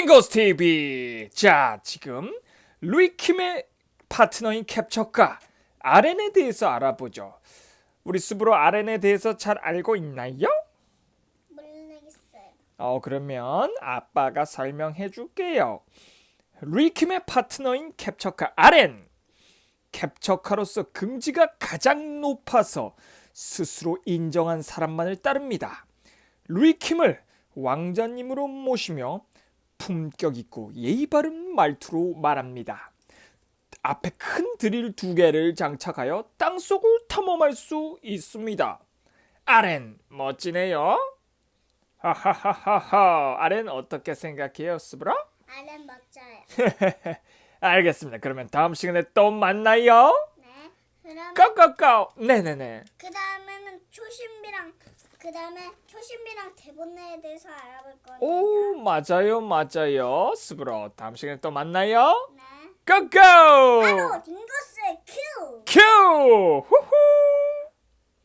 딩고스 TV. 자, 지금 루이킴의 파트너인 캡처카 아렌에 대해서 알아보죠. 우리 스브로 아렌에 대해서 잘 알고 있나요? 모르겠어요. 어, 그러면 아빠가 설명해 줄게요. 루이킴의 파트너인 캡처카 아렌. 캡처카로서 긍지가 가장 높아서 스스로 인정한 사람만을 따릅니다. 루이킴을 왕자님으로 모시며 품격 있고 예의 바른 말투로 말합니다. 앞에 큰 드릴 두 개를 장착하여 땅속을 탐험할 수 있습니다. 아렌 멋지네요. 하하하하하. 아렌 어떻게 생각해요, 스브라? 아는 멋져요. 알겠습니다. 그러면 다음 시간에 또 만나요. 네. 그러면 고고고. 네네네. 그 다음 에는 초신비랑 그 다음에 초신비랑 대본내에 대해서 알아볼 거예요. 오 맞아요 맞아요. 스브라 다음 시간에 또 만나요. 네. 고고. 바로 딩고스의 큐. 큐. 후후.